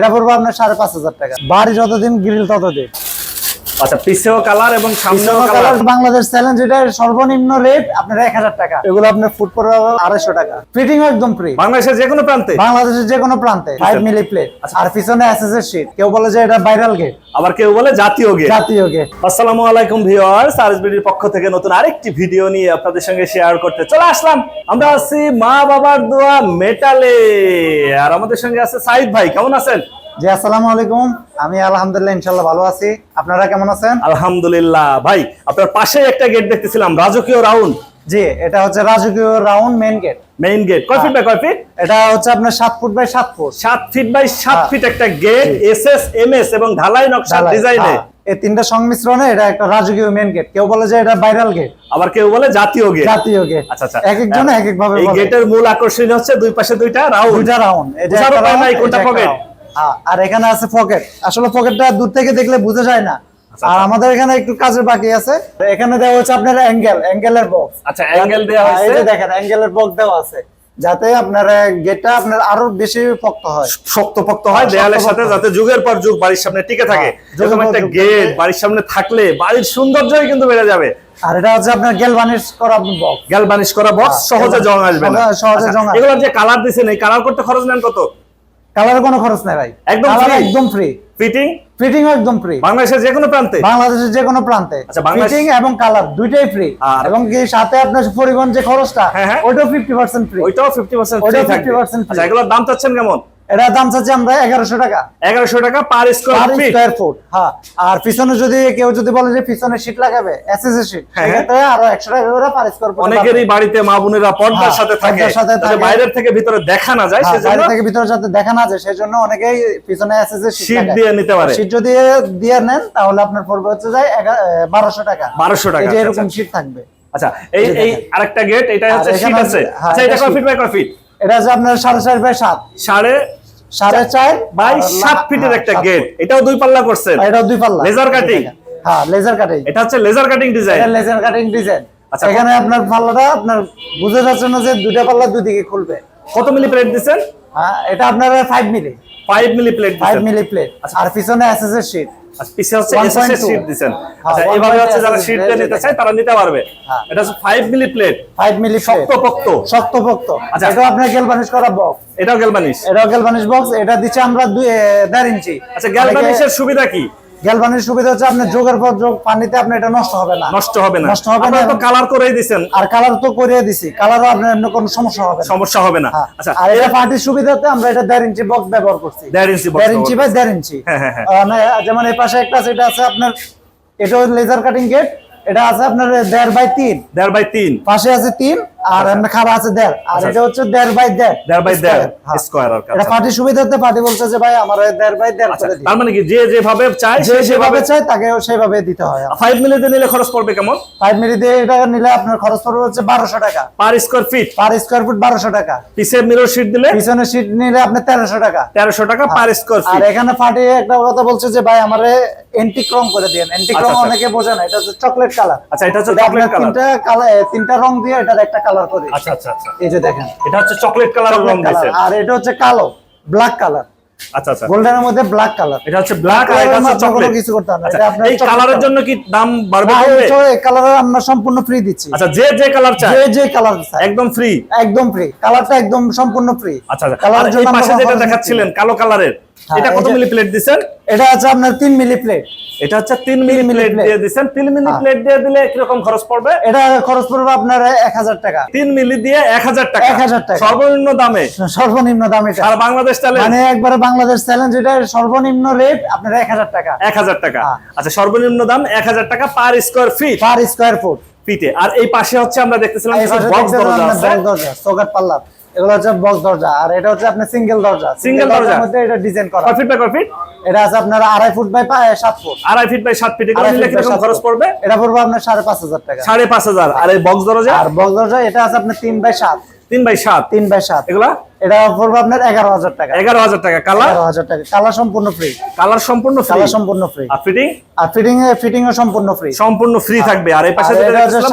এটা পড়ব আপনার সাড়ে পাঁচ হাজার টাকা। বাড়ি যতদিন গ্রিল ততদিন। আচ্ছা পিছেও কালার এবং সামনেও কালার বাংলাদেশ চ্যালেঞ্জ এটা সর্বনিম্ন রেট আপনার এক হাজার টাকা। এগুলো আপনার ফুট পড়বে আড়াইশো টাকা। ফিটিং একদম ফ্রি বাংলাদেশের যে কোনো প্রান্তে? বাংলাদেশের যে কোনো প্রান্তে। ফাইভ মিলি প্লেট আর পিছনে এসএস শীট কেউ বলে যে এটা ভাইরাল গেট আবার কেউ বলে জাতীয় গেট জাতীয় গেট আসসালামু আলাইকুম ভিউয়ার্স আরএসবিডির পক্ষ থেকে নতুন আরেকটি ভিডিও নিয়ে আপনাদের সঙ্গে শেয়ার করতে চলে আসলাম। আমরা আছি মা বাবার দোয়া মেটালে। আর আমাদের সঙ্গে আছে সাইদ ভাই কেমন আছেন? জি আসসালামু আলাইকুম। আমি আলহামদুলিল্লাহ ইনশাল্লাহ ভালো আছি। আপনারা কেমন আছেন? আলহামদুলিল্লাহ ভাই আপনার পাশে একটা গেট দেখতেছিলাম রাজকীয় রাউন্ড জি এটা হচ্ছে রাজকীয় round main gate main gate কয় ফিট বাই কয় ফিট এটা হচ্ছে আপনার সাত ফুট বাই সাত ফুট সাত ফিট বাই সাত হ্যাঁ। ফিট একটা gate S S M S এবং ঢালাই নকশা। ডিজাইনে হ্যাঁ, এই তিনটা সংমিশ্রণে এটা একটা রাজকীয় মেইন গেট কেউ বলে যে এটা ভাইরাল গেট আবার কেউ বলে জাতীয় গেট জাতীয় গেট আচ্ছা আচ্ছা। এক একজন এক এক ভাবে এই গেটের মূল আকর্ষণ হচ্ছে দুই পাশে দুইটা রাউন্ড দুইটা রাউন্ড এটা একটা কোনটা। হ্যাঁ, আর এখানে আছে পকেট। আসলে পকেটটা দূর থেকে দেখলে বোঝা যায় না। আচ্ছা, আর আমাদের এখানে একটু কাজের বাকি আছে। এখানে দেওয়া হচ্ছে আপনার অ্যাঙ্গেল অ্যাঙ্গেলের বক্স। আচ্ছা অ্যাঙ্গেল দেওয়া এই যে দেখেন অ্যাঙ্গেলের বক্স দেওয়া আছে। যাতে আপনার গেটটা আপনার আরও বেশি পক্ত হয়। শক্তপোক্ত হয় হ্যাঁ, দেয়ালের সাথে যাতে যুগের পর যুগ বাড়ির সামনে টিকে থাকে। হ্যাঁ, একটা গেট বাড়ির সামনে থাকলে বাড়ির সৌন্দর্যই কিন্তু বেড়ে যাবে। আর এটা হচ্ছে আপনার গ্যালভানিশ করা বক্স। গ্যালবানিশ করা বক্স হ্যাঁ, সহজে জং আসবে না। সহজে- আচ্ছা, জং। এগুলোর যে কালার দিছেন এই কালার করতে খরচ নেন কত? কালারের কোনো খরচ নাই ভাই। একদম একদম ফ্রি ফিটিং ফিটিং একদম ফ্রি বাংলাদেশের যে কোনো প্রান্তে? বাংলাদেশের যে কোনো প্রান্তে। আচ্ছা, ফিটিং এবং কালার দুইটাই ফ্রি আর- এবং কি সাথে আপনার পরিবহন যে খরচটা। ওইটাও ফিফটি পার্সেন্ট ফ্রি ওইটাও ফিফটি পার্সেন্ট ওইটাও ফ্রি থাকবে 50% আচ্ছা এগুলোর দাম চাচ্ছেন কেমন? এটা দাম চাচ্ছি আমরা এগারোশো টাকা। এগারোশো টাকা পার স্কোয়ার ফুট হ্যাঁ। আর পিছনে যদি কেউ যদি বলে যে পিছনে শীট লাগাবে এসএস শীট হ্যাঁ, হ্যাঁ। সেক্ষেত্রে আরও একশো টাকা করে পার স্কোয়ার ফুট অনেকেরই বাড়িতে মা বোনেরা পর্দার হ্যাঁ, সাথে থাকে সাথে থাকে। বাইরের থেকে ভিতরে দেখা না যায় বাইরে থেকে ভিতরে যাতে দেখা না যায় সেজন্য অনেকেই পিছনে এসএস শীট দিয়ে নিতে পারে। শীট যদি দিয়ে নেন তাহলে আপনার পড়বে হচ্ছে যায় বারোশো টাকা। 1200 টাকা, আচ্ছা, এরকম আচ্ছা। শীট থাকবে। আচ্ছা এই এই। আরেকটা গেট এটা হচ্ছে শীট আছে। আচ্ছা এটা এটা কয় ফিট বাই কয় ফিট এটা হচ্ছে আপনার সাড়ে চার বাই সাত। সাড়ে সাড়ে চার বাই সাত ফিটের হ্যাঁ, একটা গেট এটাও দুই পাল্লা করছেন। এটাও দুই পাল্লা। লেজার কাটিং হ্যাঁ লেজার কাটিং এটা হচ্ছে laser cutting design laser cutting design আচ্ছা, এখানে আপনার পাল্লাটা আপনার বুঝে যাচ্ছে না যে দুইটা পাল্লা দুই দিকে খুলবে। কত মিলি প্লেট দিচ্ছেন? হ্যাঁ এটা আপনার five milli. Five milli plate five milli plate আচ্ছা। আর পিছনে এর শীট পিছে হচ্ছে 1.2 শীট হ্যাঁ, আচ্ছা 1.2 এইভাবে হচ্ছে যারা শীট নিতে চায় তারা নিতে পারবে। হ্যাঁ। এটা হচ্ছে 5 মিলি প্লেট ফাইভ মিলি শক্তপোক্ত। শক্তপোক্ত। আচ্ছা। এটা আপনার গ্যালভানিশ করা বক্স এটাও গ্যালভানিশ এটাও গ্যালভানিশ বক্স এটা দিচ্ছে আমরা দুই এ, দেড় ইঞ্চি। আচ্ছা গ্যালভানিশের সুবিধা কি? গ্যালভানিশ সুবিধা হচ্ছে আপনার যোগের পর যোগ পানিতে আপনার এটা নষ্ট হবে না। নষ্ট হবে না। নষ্ট হবে না তো কালার করেই দিছেন। আর কালার তো করিয়ে দিছি। কালারও আপনার এমনি কোনো সমস্যা হবে না। সমস্যা হবে না। হ্যাঁ। আচ্ছা। আর এটা পার্টির সুবিধাতে আমরা এটা দেড় ইঞ্চি বক্স ব্যবহার করছি। দেড় ইঞ্চি box দেড় ইঞ্চি বাই দেড় ইঞ্চি। হ্যাঁ, হ্যাঁ, হ্যাঁ। না- যেমন এই পাশে একটা আছে এটা আছে আপনার এটাও লেজার কাটিং গেট এটা আছে আপনার দেড় বাই তিন। দেড় বাই তিন। পাশে আছে তিন। আর এমনি খাবার আছে দেড়। আর আচ্ছা। এটা হচ্ছে দেড় বাই দেড়। দেড় বাই দেড় হ্যাঁ। স্কোয়ার আর এটা পার্টির সুবিধাতে পার্টি বলছে যে ভাই আমার দেড় বাই দেড় আচ্ছা তার মানে কি যে যেভাবে চায় যে যেভাবে চায় তাকে সেভাবে দিতে হয়। ফাইভ নিলে খরচ পড়বে কেমন? ফাইভ এটা নিলে আপনার খরচ পড়বে হচ্ছে বারোশো টাকা। Per square feet per square foot বারোশো টাকা। পিছে মিরর শিট দিলে? পিছনে সিট নিলে আপনার তেরোশো টাকা। তেরোশো টাকা পার স্কোয়ার আর এখানে ফাটি একটা কথা বলছে যে ভাই আমার এন্টিক রং করে দিন এন্টিক আচ্ছা, রং আচ্ছা। অনেকে বোঝে না এটা হচ্ছে চকলেট কালার আচ্ছা এটা হচ্ছে চকলেট কালার তিনটা কালার তিনটা রং দিয়ে এটার একটা কালার করে আচ্ছা আচ্ছা আচ্ছা। এই যে দেখেন। এটা হচ্ছে চকলেট কালার রং কালার দিয়েছেন আর এটা হচ্ছে কালো ব্ল্যাক কালার আচ্ছা আচ্ছা। গোল্ডেনের মধ্যে ব্ল্যাক কালার এটা হচ্ছে ব্ল্যাক আর কালারের এটা হচ্ছে চকলেট কিছু করতে হবে আচ্ছা, এটা আপনার এই কালারের জন্য কি দাম বাড়বে এই কালার আমরা সম্পূর্ণ ফ্রি দিচ্ছি। আচ্ছা যে যে কালার চায়। যে যে কালার চাই একদম ফ্রি একদম ফ্রি কালারটা একদম সম্পূর্ণ ফ্রি আচ্ছা আচ্ছা। এই পাশে যেটা দেখাচ্ছিলেন কালো কালারের এটা কত মিলি প্লেট দিছেন? এটা আছে আপনার তিন মিলি প্লেট। এটা হচ্ছে তিন মিলি মিলি প্লেট দিয়ে দিছেন। তিন মিলি হ্যাঁ। প্লেট দিয়ে দিলে কীরকম খরচ পড়বে? এটা খরচ পড়বে আপনার এক হাজার টাকা। তিন মিলি দিয়ে এক হাজার টাকা। 1000 টাকা। সর্বনিম্ন দামে? সর্বনিম্ন দাম আর বাংলাদেশ চ্যালেঞ্জ মানে একবারে বাংলাদেশ চ্যালেঞ্জ এটা সর্বনিম্ন রেট আপনার এক হাজার টাকা। এক হাজার টাকা। হ্যাঁ। আচ্ছা সর্বনিম্ন দাম এক হাজার টাকা per square feet per square foot ফিটে আর এই পাশে হচ্ছে আমরা দেখতেছিলাম বক্স দরজা আছে। চৌকাট পাল্লা। এগুলো হচ্ছে বক্স দরজা আর এটা হচ্ছে আপনার সিঙ্গেল দরজা। Single দরজার মধ্যে এটা ডিজাইন করা। ফিট বাই ফিট এটা আছে আপনার আড়াই ফুট বাই সাত ফুট। আড়াই ফিট বাই সাত ফিট এগুলো আড়াই নিলে কীরকম খরচ পড়বে? এটা পড়বে আপনার সাড়ে পাঁচ হাজার টাকা। সাড়ে পাঁচ হাজার। আর এই বক্স দরজা? আর বক্স দরজা এটা আছে আপনার তিন বাই সাত। তিন বাই সাত। তিন বাই সাত। এগুলা? এটা পড়বে আপনার এগারো হাজার টাকা। এগারো হাজার টাকা। কালার এগারো হাজার টাকা। কালার সম্পূর্ণ ফ্রি কালার সম্পূর্ণ ফ্রি কালার সম্পূর্ণ ফ্রি আর ফিটিং আর ফিটিং ফিটিং সম্পূর্ণ ফ্রি সম্পূর্ণ ফ্রি থাকবে। আর এই পাশে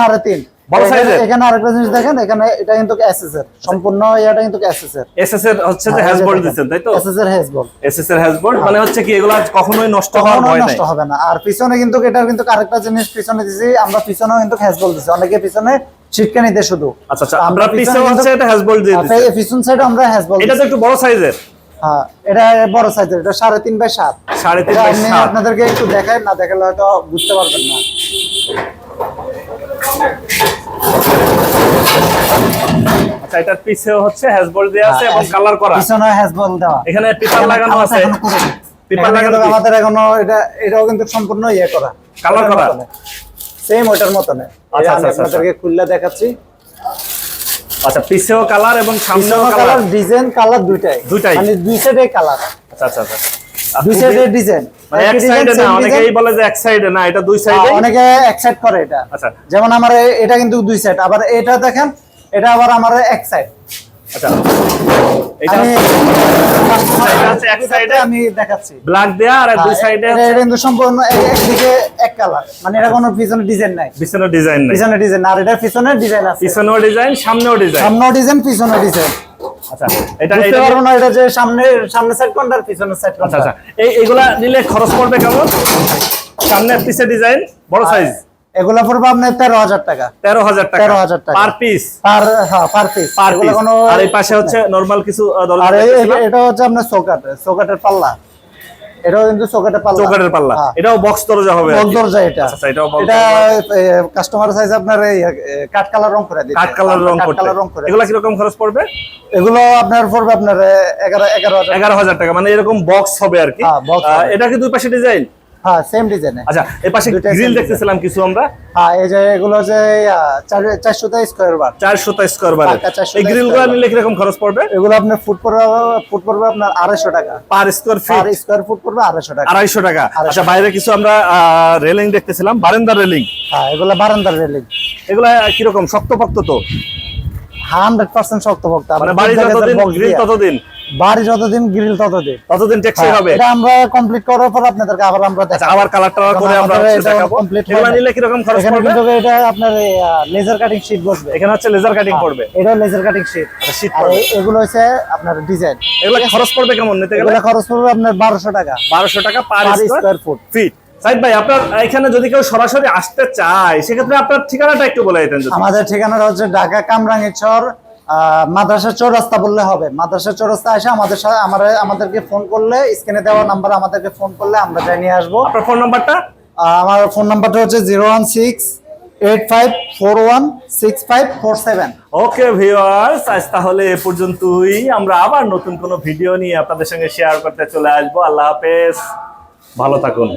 সাড়ে তিন। বড় এখানে- সাইজের এখানে আরেকটা জিনিস দেখেন এখানে এটা কিন্তু এসএস এর সম্পূর্ণ এটা কিন্তু এসএস এর এসএস এর হচ্ছে যে হ্যাজ বোল্ট দিচ্ছেন তাই তো? এসএস এর এসএস এর হ্যাজ বোল্ট মানে হচ্ছে কি এগুলো কখনোই নষ্ট হওয়ার ভয় নাই। নষ্ট হবে না। আর পিছনে কিন্তু এটার কিন্তু আরেকটা জিনিস পিছনে দিছি আমরা পিছনেও কিন্তু দিছি। অনেকে পিছনে দেয় শুধু। আচ্ছা আচ্ছা আমরা পিছনে হচ্ছে এটা হ্যাজ বোল্ট দিয়ে কিন্তু- পিছন সাইডে আমরা এটা তো একটু বড় সাইজের হ্যাঁ এটা বড় সাইজের এটা সাড়ে তিন বাই সাত। সাড়ে তিন এটা বাই আমি আপনাদেরকে একটু দেখাই না দেখালে হয়তো বুঝতে পারবেন না। এটার পিছেও হচ্ছে দেওয়া আছে এবং হ্যাঁ, কালার করা। পিছনে হ্যাজবল দেওয়া। এখানে পেপার লাগানো আছে। পেপার লাগানো আমাদের এখনও এটা এটাও কিন্তু সম্পূর্ণ ইয়ে করা। কালার করা? সেম ওইটার মতন। আচ্ছা, আচ্ছা, আচ্ছা, আপনাদেরকে খুললে দেখাচ্ছি। আচ্ছা পিছেও কালার এবং সামনেও কালার কালার ডিজাইন কালার দুইটাই। দুইটাই। মানে দুই সাইডে কালার আচ্ছা আচ্ছা আচ্ছা। দুই সাইডে ডিজাইন মানে এক সাইডে না অনেকেই বলে যে এক সাইডে না এটা দুই সাইডে অনেকে এক সাইড করে এটা। আচ্ছা। যেমন আমার এটা কিন্তু দুই সাইড আবার এটা দেখেন এটা আবার আমার এক সাইড আচ্ছা। এটা আমি দেখাচ্ছি। ব্ল্যাক দেয়া আর দুই সাইডে এটা এটা সম্পূর্ণ একদিকে এক কালার মানে এটা কোনো পিছনে ডিজাইন নাই। পিছনে ডিজাইন নেই। পিছনে ডিজাইন আর এটা পিছনে ডিজাইন আছে। পিছনেও ডিজাইন সামনেও ডিজাইন ডিজাইন পিছনে ডিজাইন আচ্ছা এটা এটা পারব না এটা যে সামনে সামনে সাইড কোনটা আর পিছনের সাইড আচ্ছা কোনটা। আচ্ছা। এই এইগুলা নিলে খরচ পড়বে কেমন? সামনে পিছে ডিজাইন বড় সাইজ এগুলা পড়বে আপনার তেরো হাজার টাকা। তেরো হাজার টাকা। 13,000 টাকা। Per piece? পার হ্যাঁ পার পিস। Per piece. কোনো আর এই পাশে হচ্ছে নরমাল কিছু আর এটা হচ্ছে আপনার সোকাট সোকাটের পাল্লা। এটাও কিন্তু সোকাটের পাল্লা। চৌকাঠের পাল্লা। হ্যাঁ। এটাও বক্স দরজা হবে আর দরজা এটা। আচ্ছা, আচ্ছা, এটাও এটা কাস্টমার সাইজ আপনার কাট কালার রং করে কালার রং কাঠ করতে। কালার রং করে এগুলা খরচ পড়বে? এগুলো আপনার পড়বে আপনার এগারো এগারো হাজার। এগারো হাজার টাকা মানে এরকম বক্স হবে আর কি। হ্যাঁ। এটা কি দুই পাশে ডিজাইন হ্যাঁ সেম ডিজাইনে আচ্ছা এই পাশে গ্রিল দেখতেছিলাম কিছু আমরা। হ্যাঁ এই যে এগুলো হচ্ছে চারশো স্কোয়ার বার চারশো স্কোয়ার বারে 400 এই গ্রিলগুলো square নিলে কীরকম খরচ পড়বে? এগুলো আপনার ফুট পড়বে ফুট পড়বে আপনার আড়াইশো টাকা। Per square per feet square foot পড়বে আড়াইশো টাকা। আড়াইশো টাকা। আচ্ছা বাইরে কিছু আমরা রেলিং দেখতেছিলাম বারান্দা রেলিং হ্যাঁ এগুলো বারান্দার রেলিং এগুলা কীরকম? শক্তপোক্ত তো? হান্ড্রেড পার্সেন্ট শক্তভক্ত মানে বাড়ি যতদিন গ্রিল ততদিন। বাড়ি যতদিন গ্রিল ততদিন। ততদিন টেকসই হবে। এটা আমরা কমপ্লিট করার পর আপনাদেরকে আবার আমরা আচ্ছা আবার কালার টালার করে আমরা আমাদের হচ্ছে এটা দেখাবো। complete এগুলা হয় না। নিলে খরচ পড়বে? কিন্তু এটা আপনার লেজার কাটিং শীট বসবে। এখানে হচ্ছে লেজার কাটিং পড়বে। এটা লেজার কাটিং শীট শীট পড়বে। এগুলো হচ্ছে আপনার ডিজাইন এগুলা খরচ পড়বে কেমন নিতে গেলে? এগুলো খরচ পড়বে আপনার বারোশো টাকা। বারোশো টাকা per square foot feet Saeed ভাই আপনার এখানে যদি কেউ সরাসরি আসতে চায় সেক্ষেত্রে আপনার ঠিকানাটা একটু বলে দিতেন যদি। আমাদের ঠিকানাটা হচ্ছে ঢাকা কামরাঙ্গীরচর মাদ্রাসা চৌরাস্তা বললে হবে। মাদ্রাসা চৌরাস্তা এসে আমাদের সাথে আমার আমাদেরকে ফোন করলে স্ক্রিনে দেওয়া নাম্বার আমাদেরকে ফোন করলে আমরা যাই নিয়ে আসব। আপনার ফোন নাম্বারটা আমার ফোন নাম্বারটা হচ্ছে zero one six eight five four one six five four seven okay viewers আজ তাহলে এ পর্যন্তই। আমরা আবার নতুন কোনো ভিডিও নিয়ে আপনাদের সঙ্গে শেয়ার করতে চলে আসব। আল্লাহ হাফেজ। ভালো থাকুন।